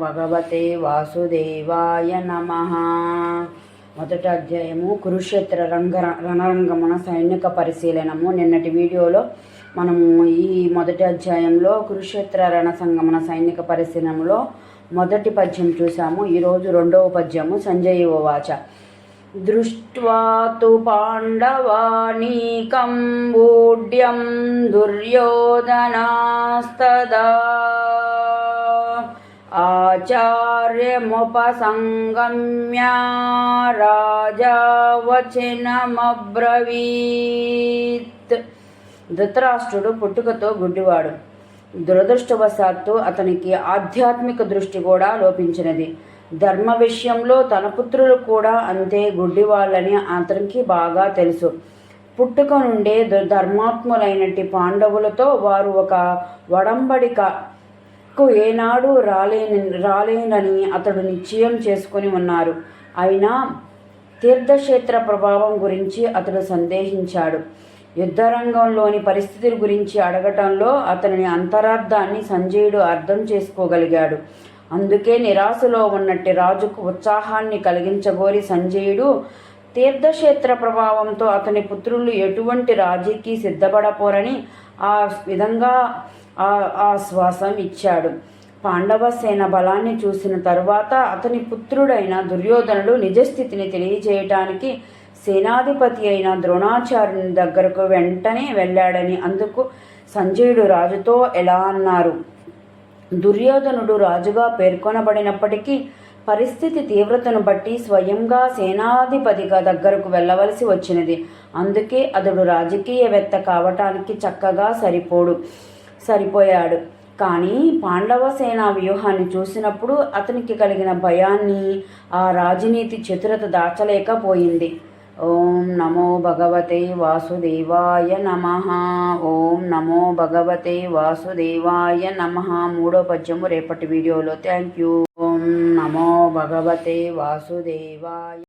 భగవతే వాసుదేవాయ నమ. మొదటి అధ్యాయము కురుక్షేత్ర రంగ రణరంగమున సైనిక పరిశీలనము. నిన్నటి వీడియోలో మనము ఈ మొదటి అధ్యాయంలో కురుక్షేత్ర రణసంగమన సైనిక పరిశీలనలో మొదటి పద్యం చూసాము. ఈరోజు రెండవ పద్యము సంజయ్ ఓవాచ దృష్ట్వాతు పాండవానీకం దుర్యోధనాస్తదా. ఆచార్యముపసంగమ్య రాజా వచనమబ్రవీత్. ధృతరాష్ట్రుడు పుట్టుకతో గుడ్డివాడు. దురదృష్టవశాత్తు అతనికి ఆధ్యాత్మిక దృష్టి కూడా లోపించినది. ధర్మ విషయంలో తన పుత్రులు కూడా అంతే గుడ్డివాళ్ళని అతనికి బాగా తెలుసు. పుట్టుక నుండే ధర్మాత్ములైనటి పాండవులతో వారు ఒక కు ఏనాడు రాలేని రాలేనని అతడు నిశ్చయం చేసుకొని ఉన్నారు. అయినా తీర్థక్షేత్ర ప్రభావం గురించి అతడు సందేహించాడు. యుద్ధరంగంలోని పరిస్థితుల గురించి అడగటంలో అతని అంతరార్థాన్ని సంజయుడు అర్థం చేసుకోగలిగాడు. అందుకే నిరాశలో ఉన్నట్టు రాజుకు ఉత్సాహాన్ని కలిగించగోరి సంజయుడు తీర్థక్షేత్ర ప్రభావంతో అతని పుత్రులు ఎటువంటి రాజీకి సిద్ధపడపోరని ఆ విధంగా ఆశ్వాసం ఇచ్చాడు. పాండవ సేన బలాన్ని చూసిన తరువాత అతని పుత్రుడైన దుర్యోధనుడు నిజస్థితిని తెలియజేయటానికి సేనాధిపతి అయిన ద్రోణాచార్యుని దగ్గరకు వెంటనే వెళ్ళాడని అందుకు సంజయుడు రాజుతో ఎలా అన్నారు. దుర్యోధనుడు రాజుగా పేర్కొనబడినప్పటికీ పరిస్థితి తీవ్రతను బట్టి స్వయంగా సేనాధిపతిగా దగ్గరకు వెళ్ళవలసి వచ్చినది. అందుకే అతడు రాజకీయవేత్త కావటానికి చక్కగా సరిపోడు. సరిపోయాడు. కానీ పాండవ సేనా వ్యూహాన్ని చూసినప్పుడు అతనికి కలిగిన భయాన్ని ఆ రాజనీతి చతురత దాచలేకపోయింది. ఓం నమో భగవతే వాసుదేవాయ నమ. ఓం నమో భగవతే వాసుదేవాయ నమ. మూడో పద్యము రేపటి వీడియోలో. Thank you. ఓం నమో భగవతే వాసుదేవాయ